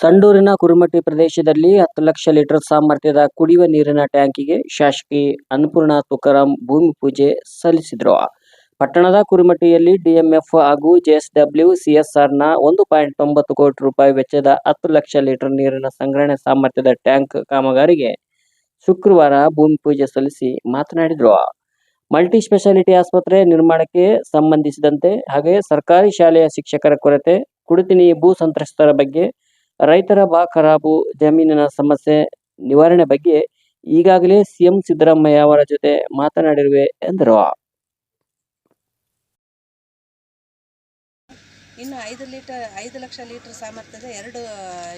ಸಂಡೂರಿನ ಕುರುಮಟ್ಟಿ ಪ್ರದೇಶದಲ್ಲಿ ಹತ್ತು ಲಕ್ಷ ಲೀಟರ್ ಸಾಮರ್ಥ್ಯದ ಕುಡಿಯುವ ನೀರಿನ ಟ್ಯಾಂಕಿಗೆ ಶಾಸಕಿ ಅನ್ನಪೂರ್ಣ ತುಕಾರಾಂ ಭೂಮಿ ಪೂಜೆ ಸಲ್ಲಿಸಿದರು. ಪಟ್ಟಣದ ಕುರುಮಟ್ಟಿಯಲ್ಲಿ ಡಿಎಂಎಫ್ ಹಾಗೂ ಜೆಎಸ್ಡಬ್ಲ್ಯೂ ಸಿಎಸ್ಆರ್ನ ಒಂದು ಪಾಯಿಂಟ್ ತೊಂಬತ್ತು ಕೋಟಿ ರೂಪಾಯಿ ವೆಚ್ಚದ ಹತ್ತು ಲಕ್ಷ ಲೀಟರ್ ನೀರಿನ ಸಂಗ್ರಹಣೆ ಸಾಮರ್ಥ್ಯದ ಟ್ಯಾಂಕ್ ಕಾಮಗಾರಿಗೆ ಶುಕ್ರವಾರ ಭೂಮಿ ಪೂಜೆ ಸಲ್ಲಿಸಿ ಮಾತನಾಡಿದರು. ಮಲ್ಟಿ ಸ್ಪೆಷಾಲಿಟಿ ಆಸ್ಪತ್ರೆ ನಿರ್ಮಾಣಕ್ಕೆ ಸಂಬಂಧಿಸಿದಂತೆ ಹಾಗೆ ಸರ್ಕಾರಿ ಶಾಲೆಯ ಶಿಕ್ಷಕರ ಕೊರತೆ ಕುಡಿತಿನಿ ಭೂ ಸಂತ್ರಸ್ತರ ಬಗ್ಗೆ ರೈತರ ಬಾ ಖರಾಬು, ಜಮೀನಿನ ಸಮಸ್ಯೆ ನಿವಾರಣೆ ಬಗ್ಗೆ ಈಗಾಗಲೇ ಸಿಎಂ ಸಿದ್ದರಾಮಯ್ಯ ಅವರ ಜೊತೆ ಮಾತನಾಡಿರುವೆ ಎಂದರು. ಇನ್ನು ಐದು ಲೀಟರ್, ಐದು ಲಕ್ಷ ಲೀಟರ್ ಸಾಮರ್ಥ್ಯದ ಎರಡು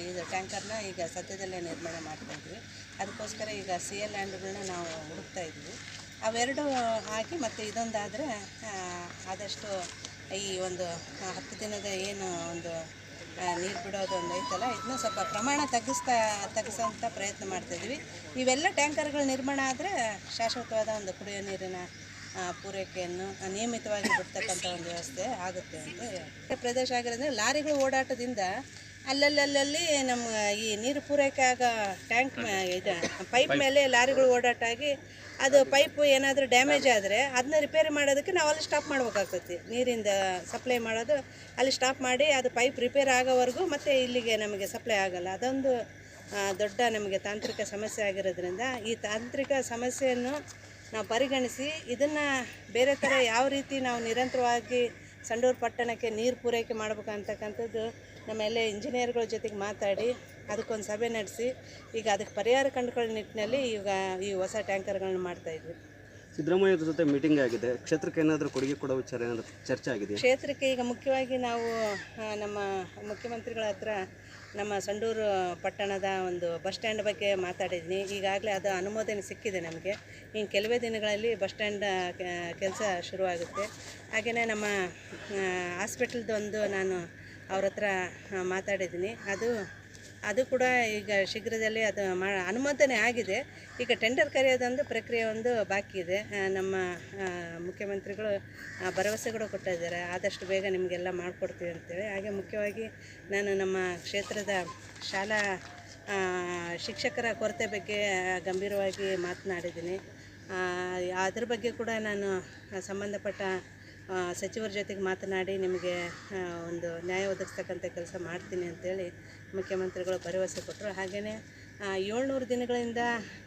ಇದು ಟ್ಯಾಂಕರ್ನ ಈಗ ಸದ್ಯದಲ್ಲೇ ನಿರ್ಮಾಣ ಮಾಡ್ತಾ ಇದ್ವಿ. ಅದಕ್ಕೋಸ್ಕರ ಈಗ ಸಿ ಎಲ್ ಲ್ಯಾಂಡ್ಗಳನ್ನ ನಾವು ಹುಡುಕ್ತಾ ಇದ್ವಿ. ಅವೆರಡು ಹಾಕಿ ಮತ್ತು ಇದೊಂದಾದರೆ ಆದಷ್ಟು ಈ ಒಂದು ಹತ್ತು ದಿನದ ಏನು ಒಂದು ನೀರು ಬಿಡೋದು ಒಂದು ಐತಲ್ಲ ಇದನ್ನ ಸ್ವಲ್ಪ ಪ್ರಮಾಣ ತಗ್ಗಿಸ್ತಾ ತಗ್ಗಿಸೋಂಥ ಪ್ರಯತ್ನ ಮಾಡ್ತಾಯಿದ್ವಿ ಇವೆಲ್ಲ ಟ್ಯಾಂಕರ್ಗಳು ನಿರ್ಮಾಣ ಆದರೆ ಶಾಶ್ವತವಾದ ಒಂದು ಕುಡಿಯೋ ನೀರಿನ ಪೂರೈಕೆಯನ್ನು ನಿಯಮಿತವಾಗಿ ಬಿಡ್ತಕ್ಕಂಥ ಒಂದು ವ್ಯವಸ್ಥೆ ಆಗುತ್ತೆ ಅಂತ. ಪ್ರದೇಶ ಆಗಿರೋದ್ರೆ ಲಾರಿಗಳು ಓಡಾಟದಿಂದ ಅಲ್ಲಲ್ಲಲ್ಲಿ ನಮ್ಮ ಈ ನೀರು ಪೂರೈಕೆ ಆಗ ಟ್ಯಾಂಕ್ ಇದು ಪೈಪ್ ಮೇಲೆ ಲಾರಿಗಳು ಓಡಾಟ ಆಗಿ ಅದು ಪೈಪ್ ಏನಾದರೂ ಡ್ಯಾಮೇಜ್ ಆದರೆ ಅದನ್ನ ರಿಪೇರಿ ಮಾಡೋದಕ್ಕೆ ನಾವು ಅಲ್ಲಿ ಸ್ಟಾಪ್ ಮಾಡ್ಬೇಕಾಗ್ತೈತಿ. ನೀರಿಂದ ಸಪ್ಲೈ ಮಾಡೋದು ಅಲ್ಲಿ ಸ್ಟಾಪ್ ಮಾಡಿ ಅದು ಪೈಪ್ ರಿಪೇರ್ ಆಗೋವರೆಗೂ ಮತ್ತೆ ಇಲ್ಲಿಗೆ ನಮಗೆ ಸಪ್ಲೈ ಆಗೋಲ್ಲ. ಅದೊಂದು ದೊಡ್ಡ ನಮಗೆ ತಾಂತ್ರಿಕ ಸಮಸ್ಯೆ ಆಗಿರೋದ್ರಿಂದ ಈ ತಾಂತ್ರಿಕ ಸಮಸ್ಯೆಯನ್ನು ನಾವು ಪರಿಗಣಿಸಿ ಇದನ್ನು ಬೇರೆ ಥರ ಯಾವ ರೀತಿ ನಾವು ನಿರಂತರವಾಗಿ ಸಂಡೂರು ಪಟ್ಟಣಕ್ಕೆ ನೀರು ಪೂರೈಕೆ ಮಾಡ್ಬೇಕು ಅಂತಕ್ಕಂಥದ್ದು ನಮ್ಮ ಎಲ್ಲ ಇಂಜಿನಿಯರ್ಗಳ ಜೊತೆಗೆ ಮಾತಾಡಿ ಅದಕ್ಕೊಂದು ಸಭೆ ನಡೆಸಿ ಈಗ ಅದಕ್ಕೆ ಪರಿಹಾರ ಕಂಡುಕೊಳ್ಳೋ ನಿಟ್ಟಿನಲ್ಲಿ ಈಗ ಈ ಹೊಸ ಟ್ಯಾಂಕರ್ಗಳನ್ನ ಮಾಡ್ತಾಯಿದ್ವಿ ಸಿದ್ದರಾಮಯ್ಯ ಅವ್ರ ಜೊತೆ ಮೀಟಿಂಗ್ ಆಗಿದೆ. ಕ್ಷೇತ್ರಕ್ಕೆ ಏನಾದರೂ ಕೊಡುಗೆ ಕೊಡೋ ವಿಚಾರ ಏನಾದರೂ ಚರ್ಚೆ ಆಗಿದೆ ಕ್ಷೇತ್ರಕ್ಕೆ ಈಗ ಮುಖ್ಯವಾಗಿ ನಾವು ನಮ್ಮ ಮುಖ್ಯಮಂತ್ರಿಗಳ ಹತ್ರ ನಮ್ಮ ಸಂಡೂರು ಪಟ್ಟಣದ ಒಂದು ಬಸ್ ಸ್ಟ್ಯಾಂಡ್ ಬಗ್ಗೆ ಮಾತಾಡಿದ್ದೀನಿ ಈಗಾಗಲೇ ಅದು ಅನುಮೋದನೆ ಸಿಕ್ಕಿದೆ ನಮಗೆ. ಇನ್ನು ಕೆಲವೇ ದಿನಗಳಲ್ಲಿ ಬಸ್ ಸ್ಟ್ಯಾಂಡ್ ಕೆಲಸ ಶುರುವಾಗುತ್ತೆ. ಹಾಗೆಯೇ ನಮ್ಮ ಹಾಸ್ಪಿಟಲ್ದೊಂದು ನಾನು ಅವ್ರ ಹತ್ರ ಮಾತಾಡಿದ್ದೀನಿ. ಅದು ಅದು ಕೂಡ ಈಗ ಶೀಘ್ರದಲ್ಲಿ ಅದು ಮಾ ಅನುಮೋದನೆ ಆಗಿದೆ. ಈಗ ಟೆಂಡರ್ ಕರೆಯೋದೊಂದು ಪ್ರಕ್ರಿಯೆ ಒಂದು ಬಾಕಿ ಇದೆ. ನಮ್ಮ ಮುಖ್ಯಮಂತ್ರಿಗಳು ಭರವಸೆಗಳು ಕೊಟ್ಟಿದ್ದಾರೆ ಆದಷ್ಟು ಬೇಗ ನಿಮಗೆಲ್ಲ ಮಾಡಿಕೊಡ್ತೀವಿ ಅಂತೇಳಿ. ಹಾಗೆ ಮುಖ್ಯವಾಗಿ ನಾನು ನಮ್ಮ ಕ್ಷೇತ್ರದ ಶಾಲಾ ಶಿಕ್ಷಕರ ಕೊರತೆ ಬಗ್ಗೆ ಗಂಭೀರವಾಗಿ ಮಾತನಾಡಿದ್ದೀನಿ. ಅದ್ರ ಬಗ್ಗೆ ಕೂಡ ನಾನು ಸಂಬಂಧಪಟ್ಟ ಸಚಿವರ ಜೊತೆಗೆ ಮಾತನಾಡಿ ನಿಮಗೆ ಒಂದು ನ್ಯಾಯ ಒದಗಿಸ್ತಕ್ಕಂಥ ಕೆಲಸ ಮಾಡ್ತೀನಿ ಅಂತೇಳಿ ಮುಖ್ಯಮಂತ್ರಿಗಳು ಭರವಸೆ ಕೊಟ್ಟರು. ಹಾಗೆಯೇ ಏಳ್ನೂರು ದಿನಗಳಿಂದ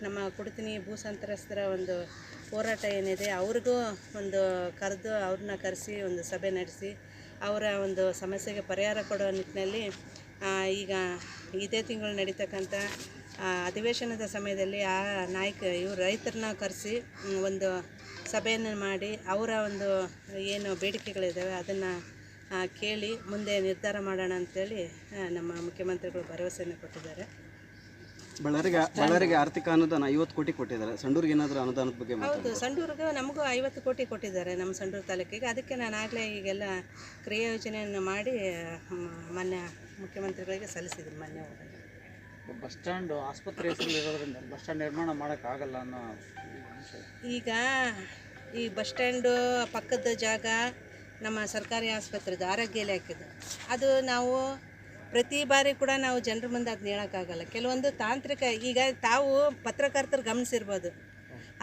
ನಮ್ಮ ಕುಡ್ತೀನಿ ಭೂ ಸಂತ್ರಸ್ತರ ಒಂದು ಹೋರಾಟ ಏನಿದೆ, ಅವ್ರಿಗೂ ಒಂದು ಕರೆದು ಅವ್ರನ್ನ ಕರೆಸಿ ಒಂದು ಸಭೆ ನಡೆಸಿ ಅವರ ಒಂದು ಸಮಸ್ಯೆಗೆ ಪರಿಹಾರ ಕೊಡೋ ನಿಟ್ಟಿನಲ್ಲಿ ಈಗ ಇದೇ ತಿಂಗಳು ನಡೀತಕ್ಕಂಥ ಅಧಿವೇಶನದ ಸಮಯದಲ್ಲಿ ಆ ನಾಯಕ, ಇವರು ರೈತರನ್ನ ಕರೆಸಿ ಒಂದು ಸಭೆಯನ್ನು ಮಾಡಿ ಅವರ ಒಂದು ಏನು ಬೇಡಿಕೆಗಳಿದ್ದಾವೆ ಅದನ್ನು ಕೇಳಿ ಮುಂದೆ ನಿರ್ಧಾರ ಮಾಡೋಣ ಅಂತೇಳಿ ನಮ್ಮ ಮುಖ್ಯಮಂತ್ರಿಗಳು ಭರವಸೆಯನ್ನು ಕೊಟ್ಟಿದ್ದಾರೆ. ಬಳ್ಳಾರಿಗೆ ಬಳ್ಳಾರಿಗೆ ಆರ್ಥಿಕ ಅನುದಾನ ಐವತ್ತು ಕೋಟಿ ಕೊಟ್ಟಿದ್ದಾರೆ. ಸಂಡೂರಿಗೆ ಏನಾದರೂ ಅನುದಾನದ ಬಗ್ಗೆ ಹೌದು ಸಂಡೂರಿಗೆ ನಮಗೂ ಐವತ್ತು ಕೋಟಿ ಕೊಟ್ಟಿದ್ದಾರೆ ನಮ್ಮ ಸಂಡೂರು ತಾಲೂಕಿಗೆ. ಅದಕ್ಕೆ ನಾನು ಆಗಲೇ ಈಗೆಲ್ಲ ಕ್ರಿಯಾಯೋಜನೆಯನ್ನು ಮಾಡಿ ಮಾನ್ಯ ಮುಖ್ಯಮಂತ್ರಿಗಳಿಗೆ ಸಲ್ಲಿಸಿದ್ದೀನಿ ಮಾನ್ಯ ಬಸ್ ಸ್ಟ್ಯಾಂಡ್ ಆಸ್ಪತ್ರೆ ಇರೋದ್ರಿಂದ ಬಸ್ ಸ್ಟ್ಯಾಂಡ್ ನಿರ್ಮಾಣ ಮಾಡೋಕ್ಕಾಗಲ್ಲ ಅನ್ನೋ ಈಗ ಈ ಬಸ್ ಸ್ಟ್ಯಾಂಡು ಪಕ್ಕದ ಜಾಗ ನಮ್ಮ ಸರ್ಕಾರಿ ಆಸ್ಪತ್ರೆದು ಆರೋಗ್ಯ ಇಲಾಖೆದು. ಅದು ನಾವು ಪ್ರತಿ ಬಾರಿ ಕೂಡ ನಾವು ಜನರ ಮುಂದೆ ಅದನ್ನ ಹೇಳೋಕ್ಕಾಗಲ್ಲ. ಕೆಲವೊಂದು ತಾಂತ್ರಿಕ ಈಗ ತಾವು ಪತ್ರಕರ್ತರು ಗಮನಿಸಿರ್ಬೋದು.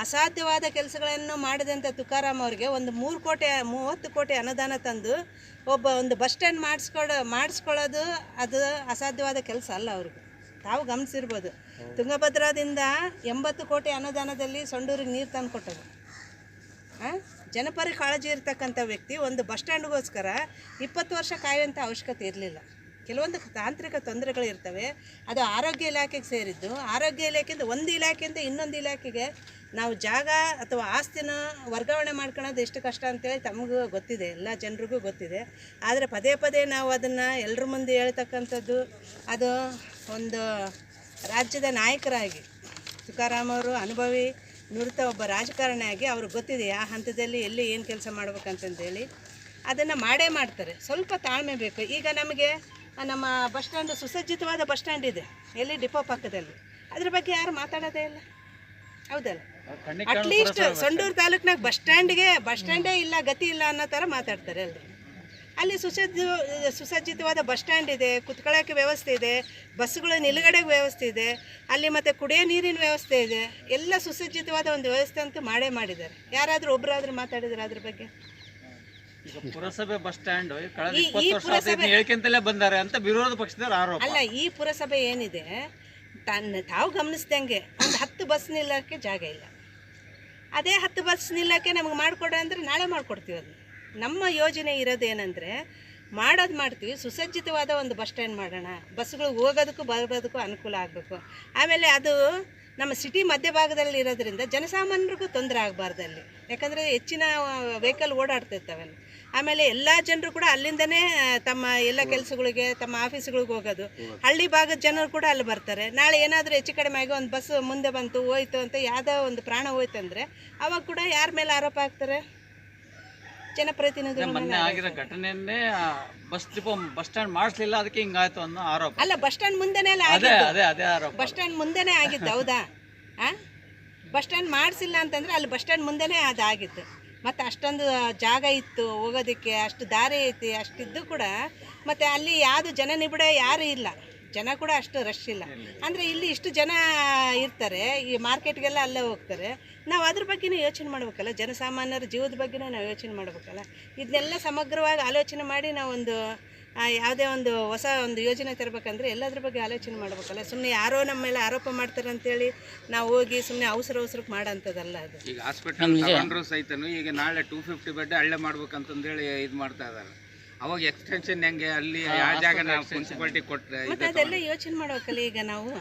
ಅಸಾಧ್ಯವಾದ ಕೆಲಸಗಳನ್ನು ಮಾಡಿದಂಥ ತುಕಾರಾಮ್ ಅವ್ರಿಗೆ ಒಂದು ಮೂರು ಕೋಟಿ, ಮೂವತ್ತು ಕೋಟಿ ಅನುದಾನ ತಂದು ಒಬ್ಬ ಒಂದು ಬಸ್ ಸ್ಟ್ಯಾಂಡ್ ಮಾಡಿಸ್ಕೊಡೋ ಮಾಡಿಸ್ಕೊಳ್ಳೋದು ಅದು ಅಸಾಧ್ಯವಾದ ಕೆಲಸ ಅಲ್ಲ ಅವ್ರಿಗೆ. ತಾವು ಗಮನಿಸಿರ್ಬೋದು. ತುಂಗಭದ್ರಾದಿಂದ ಎಂಬತ್ತು ಕೋಟಿ ಅನುದಾನದಲ್ಲಿ ಸೊಂಡೂರಿಗೆ ನೀರು ತಂದು ಕೊಟ್ಟರು. ಹಾಂ ಜನಪರ ಕಾಳಜಿ ಇರ್ತಕ್ಕಂಥ ವ್ಯಕ್ತಿ ಒಂದು ಬಸ್ ಸ್ಟ್ಯಾಂಡ್ಗೋಸ್ಕರ ಇಪ್ಪತ್ತು ವರ್ಷ ಕಾಯುವಂಥ ಅವಶ್ಯಕತೆ ಇರಲಿಲ್ಲ. ಕೆಲವೊಂದು ತಾಂತ್ರಿಕ ತೊಂದರೆಗಳು ಇರ್ತವೆ. ಅದು ಆರೋಗ್ಯ ಇಲಾಖೆಗೆ ಸೇರಿದ್ದು. ಆರೋಗ್ಯ ಇಲಾಖೆಯಿಂದ ಒಂದು ಇಲಾಖೆಯಿಂದ ಇನ್ನೊಂದು ಇಲಾಖೆಗೆ ನಾವು ಜಾಗ ಅಥವಾ ಆಸ್ತಿನ ವರ್ಗಾವಣೆ ಮಾಡ್ಕೊಳ್ಳೋದು ಎಷ್ಟು ಕಷ್ಟ ಅಂತೇಳಿ ತಮಗೂ ಗೊತ್ತಿದೆ. ಎಲ್ಲ ಜನರಿಗೂ ಗೊತ್ತಿದೆ. ಆದರೆ ಪದೇ ಪದೇ ನಾವು ಅದನ್ನು ಎಲ್ಲರ ಮುಂದೆ ಹೇಳ್ತಕ್ಕಂಥದ್ದು ಅದು ಒಂದು ರಾಜ್ಯದ ನಾಯಕರಾಗಿ ತುಕಾರಾಮ್ ಅವರು ಅನುಭವಿ ನುರಿತ ಒಬ್ಬ ರಾಜಕಾರಣಿಯಾಗಿ ಅವ್ರಿಗೆ ಗೊತ್ತಿದೆ ಆ ಹಂತದಲ್ಲಿ ಎಲ್ಲಿ ಏನು ಕೆಲಸ ಮಾಡ್ಬೇಕಂತಂದೇಳಿ ಅದನ್ನು ಮಾಡೇ ಮಾಡ್ತಾರೆ. ಸ್ವಲ್ಪ ತಾಳ್ಮೆ ಬೇಕು. ಈಗ ನಮಗೆ ನಮ್ಮ ಬಸ್ ಸ್ಟ್ಯಾಂಡ್ ಸುಸಜ್ಜಿತವಾದ ಬಸ್ ಸ್ಟ್ಯಾಂಡ್ ಇದೆ. ಎಲ್ಲಿ? ಡಿಪೋ ಪಕ್ಕದಲ್ಲಿ. ಅದ್ರ ಬಗ್ಗೆ ಯಾರು ಮಾತಾಡೋದೇ ಇಲ್ಲ. ಹೌದಲ್ಲ? ಅಟ್ಲೀಸ್ಟ್ ಸಂಡೂರು ತಾಲೂಕಿನಾಗ ಬಸ್ ಸ್ಟ್ಯಾಂಡ್ಗೆ ಬಸ್ ಸ್ಟ್ಯಾಂಡೇ ಇಲ್ಲ ಗತಿ ಇಲ್ಲ ಅನ್ನೋ ಥರ ಮಾತಾಡ್ತಾರೆ ಎಲ್ಲರೂ ಅಲ್ಲಿ ಸುಸಜ್ಜ ಸುಸಜ್ಜಿತವಾದ ಬಸ್ ಸ್ಟ್ಯಾಂಡ್ ಇದೆ ಕುತ್ಕೊಳ್ಳೋಕ್ಕೆ ವ್ಯವಸ್ಥೆ ಇದೆ ಬಸ್ಸುಗಳ ನಿಲುಗಡೆಗೆ ವ್ಯವಸ್ಥೆ ಇದೆ ಅಲ್ಲಿ ಮತ್ತು ಕುಡಿಯೋ ನೀರಿನ ವ್ಯವಸ್ಥೆ ಇದೆ. ಎಲ್ಲ ಸುಸಜ್ಜಿತವಾದ ಒಂದು ವ್ಯವಸ್ಥೆ ಅಂತೂ ಮಾಡೇ ಮಾಡಿದ್ದಾರೆ. ಯಾರಾದರೂ ಒಬ್ಬರಾದರೂ ಮಾತಾಡಿದ್ರೆ ಅದ್ರ ಬಗ್ಗೆ? ಪುರಸಭೆ ಬಸ್ ಸ್ಟ್ಯಾಂಡ್ ಹೇಳ್ಕೊಂತಲೇ ಬಂದಾರೆ ಅಂತ ವಿರೋಧ ಪಕ್ಷದವರು ಆರೋಪ. ಅಲ್ಲ ಈ ಪುರಸಭೆ ಏನಿದೆ ತನ್ನ ತಾವು ಗಮನಿಸ್ದಂಗೆ ಒಂದು ಹತ್ತು ಬಸ್ ನಿಲ್ಲಕ್ಕೆ ಜಾಗ ಇಲ್ಲ. ಅದೇ ಹತ್ತು ಬಸ್ ನಿಲ್ಲಕ್ಕೆ ನಮ್ಗೆ ಮಾಡಿಕೊಡ ಅಂದರೆ ನಾಳೆ ಮಾಡಿಕೊಡ್ತೀವಿ ಅದು ನಮ್ಮ ಯೋಜನೆ ಇರೋದೇನೆಂದರೆ ಮಾಡೋದು ಮಾಡ್ತೀವಿ ಸುಸಜ್ಜಿತವಾದ ಒಂದು ಬಸ್ ಸ್ಟ್ಯಾಂಡ್ ಮಾಡೋಣ. ಬಸ್ಗಳು ಹೋಗೋದಕ್ಕೂ ಬರೋದಕ್ಕೂ ಅನುಕೂಲ ಆಗಬೇಕು. ಆಮೇಲೆ ಅದು ನಮ್ಮ ಸಿಟಿ ಮಧ್ಯಭಾಗದಲ್ಲಿ ಇರೋದ್ರಿಂದ ಜನಸಾಮಾನ್ಯರಿಗೂ ತೊಂದರೆ ಆಗಬಾರ್ದು ಅಲ್ಲಿ. ಯಾಕಂದರೆ ಹೆಚ್ಚಿನ ವೆಹಿಕಲ್ ಓಡಾಡ್ತಿರ್ತವೆ ಅಲ್ಲಿ ಆಮೇಲೆ ಎಲ್ಲ ಜನರು ಕೂಡ ಅಲ್ಲಿಂದನೇ ತಮ್ಮ ಎಲ್ಲ ಕೆಲಸಗಳಿಗೆ ತಮ್ಮ ಆಫೀಸ್ಗಳಿಗೆ ಹೋಗೋದು. ಹಳ್ಳಿ ಭಾಗದ ಜನರು ಕೂಡ ಅಲ್ಲಿ ಬರ್ತಾರೆ. ನಾಳೆ ಏನಾದರೂ ಹೆಚ್ಚು ಕಡಿಮೆ ಆಗಿ ಒಂದು ಬಸ್ ಮುಂದೆ ಬಂತು ಹೋಯ್ತು ಅಂತ ಯಾವುದೋ ಒಂದು ಪ್ರಾಣ ಹೋಯ್ತು ಅಂದರೆ ಅವಾಗ ಕೂಡ ಯಾರ ಮೇಲೆ ಆರೋಪ ಆಗ್ತಾರೆ ಜನಪ್ರತಿನಿಧಿಗಳ ಮೊನ್ನೆ ಆಗಿರೋ ಘಟನೆಯನ್ನೇ ಬಸ್ ಡಿಪೋ ಬಸ್ ಸ್ಟ್ಯಾಂಡ್ ಮಾಡಿಸ್ಲಿಲ್ಲ ಅದಕ್ಕೆ ಹಿಂಗಾಯ್ತು ಅನ್ನೋ ಆರೋಪ. ಅಲ್ಲ ಬಸ್ ಸ್ಟ್ಯಾಂಡ್ ಮುಂದೆನೇ ಅಲ್ಲ ಅದೇ ಅದೇ ಅದೇ ಆರೋಪ. ಬಸ್ ಸ್ಟ್ಯಾಂಡ್ ಮುಂದೆನೇ ಆಗಿದ್ದು ಹೌದಾ? ಆ? ಬಸ್ ಸ್ಟ್ಯಾಂಡ್ ಮಾಡಿಸಿಲ್ಲ ಅಂತಂದ್ರೆ ಅಲ್ಲಿ ಬಸ್ ಸ್ಟ್ಯಾಂಡ್ ಮುಂದೆನೇ ಅದು ಆಗಿತ್ತು ಮತ್ತು ಅಷ್ಟೊಂದು ಜಾಗ ಇತ್ತು ಹೋಗೋದಕ್ಕೆ ಅಷ್ಟು ದಾರಿ ಐತಿ ಅಷ್ಟಿದ್ದು ಕೂಡ. ಮತ್ತೆ ಅಲ್ಲಿ ಯಾವುದು ಜನ ನಿಬಿಡ ಯಾರು ಇಲ್ಲ. ಜನ ಕೂಡ ಅಷ್ಟು ರಶ್ ಇಲ್ಲ. ಅಂದರೆ ಇಲ್ಲಿ ಇಷ್ಟು ಜನ ಇರ್ತಾರೆ ಈ ಮಾರ್ಕೆಟ್ಗೆಲ್ಲ ಅಲ್ಲೇ ಹೋಗ್ತಾರೆ. ನಾವು ಅದ್ರ ಬಗ್ಗೆನೇ ಯೋಚನೆ ಮಾಡ್ಬೇಕಲ್ಲ ಜನಸಾಮಾನ್ಯರ ಜೀವದ ಬಗ್ಗೆನೂ ನಾವು ಯೋಚನೆ ಮಾಡ್ಬೇಕಲ್ಲ. ಇದನ್ನೆಲ್ಲ ಸಮಗ್ರವಾಗಿ ಆಲೋಚನೆ ಮಾಡಿ ನಾವೊಂದು ಒಂದು ಯಾವುದೇ ಒಂದು ಹೊಸ ಒಂದು ಯೋಜನೆ ತರಬೇಕಂದ್ರೆ ಎಲ್ಲದ್ರ ಬಗ್ಗೆ ಆಲೋಚನೆ ಮಾಡ್ಬೇಕಲ್ಲ. ಸುಮ್ಮನೆ ಯಾರೋ ನಮ್ಮ ಮೇಲೆ ಆರೋಪ ಮಾಡ್ತಾರೆ ಅಂತೇಳಿ ನಾವು ಹೋಗಿ ಸುಮ್ಮನೆ ಅವಸರ ಅವಸರಕ್ಕೆ ಮಾಡೋಂಥದ್ದಲ್ಲ ಅದು. ಈಗ ಹಾಸ್ಪಿಟಲ್ ಸಹಿತ ಸಹಿತನು ಈಗ ನಾಳೆ ಟೂ ಫಿಫ್ಟಿ ಬೆಡ್ ಹಳ್ಳೆ ಮಾಡ್ಬೇಕಂತಂದೇಳಿ ಇದು ಮಾಡ್ತಾ ಇದಾರೆ. ಅವಾಗ ಎಕ್ಸ್ಟೆನ್ಷನ್ ಹೆಂಗೆ? ಅಲ್ಲಿ ಯಾವ ಜಾಗ ನಾವು ಮುನ್ಸಿಪಾಲ್ಟಿ ಕೊಟ್ಟರೆ ಮತ್ತೆ ಅದೆಲ್ಲ ಯೋಚನೆ ಮಾಡ್ಬೇಕಲ್ಲ ಈಗ ನಾವು.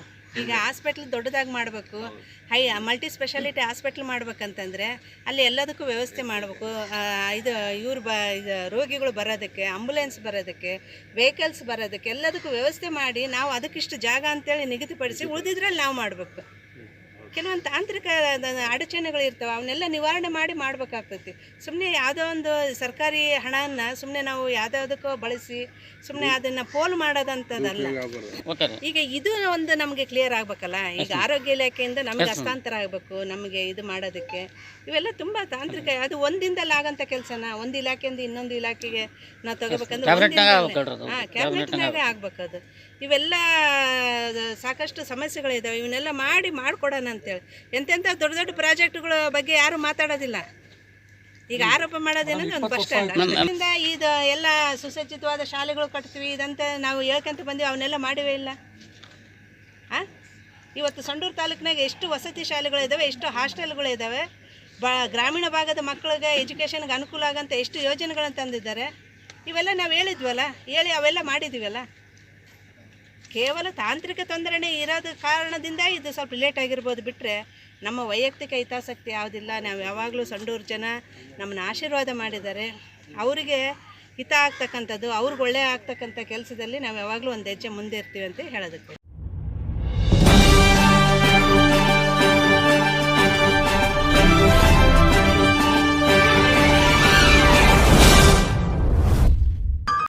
ಈಗ ಹಾಸ್ಪಿಟ್ಲ್ ದೊಡ್ಡದಾಗಿ ಮಾಡಬೇಕು. ಹೈ ಮಲ್ಟಿ ಸ್ಪೆಷಾಲಿಟಿ ಹಾಸ್ಪಿಟ್ಲ್ ಮಾಡ್ಬೇಕಂತಂದರೆ ಅಲ್ಲಿ ಎಲ್ಲದಕ್ಕೂ ವ್ಯವಸ್ಥೆ ಮಾಡಬೇಕು. ಇದು ಇವ್ರು ಬ ಇದು ರೋಗಿಗಳು ಬರೋದಕ್ಕೆ ಆಂಬುಲೆನ್ಸ್ ಬರೋದಕ್ಕೆ ವೆಹಿಕಲ್ಸ್ ಬರೋದಕ್ಕೆ ಎಲ್ಲದಕ್ಕೂ ವ್ಯವಸ್ಥೆ ಮಾಡಿ ನಾವು ಅದಕ್ಕಿಷ್ಟು ಜಾಗ ಅಂತೇಳಿ ನಿಗದಿಪಡಿಸಿ ಉಳಿದಿದ್ರಲ್ಲಿ ನಾವು ಮಾಡಬೇಕು. ಕೆಲವೊಂದು ತಾಂತ್ರಿಕ ಅಡಚಣೆಗಳು ಇರ್ತವೆ ಅವನ್ನೆಲ್ಲ ನಿವಾರಣೆ ಮಾಡಿ ಮಾಡ್ಬೇಕಾಗ್ತೈತಿ. ಸುಮ್ಮನೆ ಯಾವುದೋ ಒಂದು ಸರ್ಕಾರಿ ಹಣನ ಸುಮ್ಮನೆ ನಾವು ಯಾವುದ್ಯಾವುದಕ್ಕೋ ಬಳಸಿ ಸುಮ್ಮನೆ ಅದನ್ನು ಪೋಲ್ ಮಾಡೋದಂಥದ್ದಲ್ಲ. ಈಗ ಇದು ಒಂದು ನಮಗೆ ಕ್ಲಿಯರ್ ಆಗಬೇಕಲ್ಲ. ಈಗ ಆರೋಗ್ಯ ಇಲಾಖೆಯಿಂದ ನಮಗೆ ಹಸ್ತಾಂತರ ಆಗಬೇಕು ನಮಗೆ ಇದು ಮಾಡೋದಕ್ಕೆ. ಇವೆಲ್ಲ ತುಂಬ ತಾಂತ್ರಿಕ ಅದು ಒಂದಿಂದಲ್ಲ ಆಗಂತ ಕೆಲಸನ ಒಂದು ಇಲಾಖೆಯಿಂದ ಇನ್ನೊಂದು ಇಲಾಖೆಗೆ ನಾವು ತಗೋಬೇಕಂದ್ರೆ ಹಾಂ ಕ್ಯಾಬಿನೆಟ್ನಾಗ ಆಗ್ಬೇಕದು. ಅದು ಇವೆಲ್ಲ ಸಾಕಷ್ಟು ಸಮಸ್ಯೆಗಳಿದ್ದಾವೆ ಇವನ್ನೆಲ್ಲ ಮಾಡಿ ಮಾಡಿಕೊಡೋಣ ಅಂತೇಳಿ. ಎಂತೆಂಥ ದೊಡ್ಡ ದೊಡ್ಡ ಪ್ರಾಜೆಕ್ಟ್ಗಳ ಬಗ್ಗೆ ಯಾರು ಮಾತಾಡೋದಿಲ್ಲ. ಈಗ ಆರೋಪ ಮಾಡೋದೇನಂದ್ರೆ ಒಂದು ಬಸ್ ಸ್ಟ್ಯಾಂಡ್. ಅದರಿಂದ ಇದು ಎಲ್ಲ ಸುಸಜ್ಜಿತವಾದ ಶಾಲೆಗಳು ಕಟ್ತೀವಿ ಇದಂತ ನಾವು ಹೇಳ್ಕೊಂತ ಬಂದೀವಿ ಅವನ್ನೆಲ್ಲ ಮಾಡಿವೇ ಇಲ್ಲ. ಹಾಂ ಇವತ್ತು ಸಂಡೂರು ತಾಲೂಕಿನಾಗ ಎಷ್ಟು ವಸತಿ ಶಾಲೆಗಳಿದ್ದಾವೆ ಎಷ್ಟು ಹಾಸ್ಟೆಲ್ಗಳು ಇದ್ದಾವೆ ಬ ಗ್ರಾಮೀಣ ಭಾಗದ ಮಕ್ಕಳಿಗೆ ಎಜುಕೇಷನ್ಗೆ ಅನುಕೂಲ ಆಗಂತ ಎಷ್ಟು ಯೋಜನೆಗಳನ್ನು ತಂದಿದ್ದಾರೆ ಇವೆಲ್ಲ ನಾವು ಹೇಳಿದ್ವಲ್ಲ ಹೇಳಿ ಅವೆಲ್ಲ ಮಾಡಿದ್ದೀವಲ್ಲ ಕೇವಲ ತಾಂತ್ರಿಕ ತೊಂದರೆ ಇರೋದು ಕಾರಣದಿಂದ ಇದು ಸ್ವಲ್ಪ ಲೇಟ್ ಆಗಿರ್ಬೋದು ಬಿಟ್ಟರೆ ನಮ್ಮ ವೈಯಕ್ತಿಕ ಹಿತಾಸಕ್ತಿ ಯಾವುದಿಲ್ಲ. ನಾವು ಯಾವಾಗಲೂ ಸಂಡೂರು ಜನ ನಮ್ಮನ್ನ ಆಶೀರ್ವಾದ ಮಾಡಿದ್ದಾರೆ. ಅವರಿಗೆ ಹಿತ ಆಗ್ತಕ್ಕಂಥದ್ದು, ಅವ್ರಿಗೆ ಒಳ್ಳೆಯ ಆಗ್ತಕ್ಕಂಥ ಕೆಲಸದಲ್ಲಿ ನಾವು ಯಾವಾಗಲೂ ಒಂದು ಹೆಜ್ಜೆ ಮುಂದೆ ಇರ್ತೀವಿ ಅಂತ ಹೇಳೋದಕ್ಕೆ.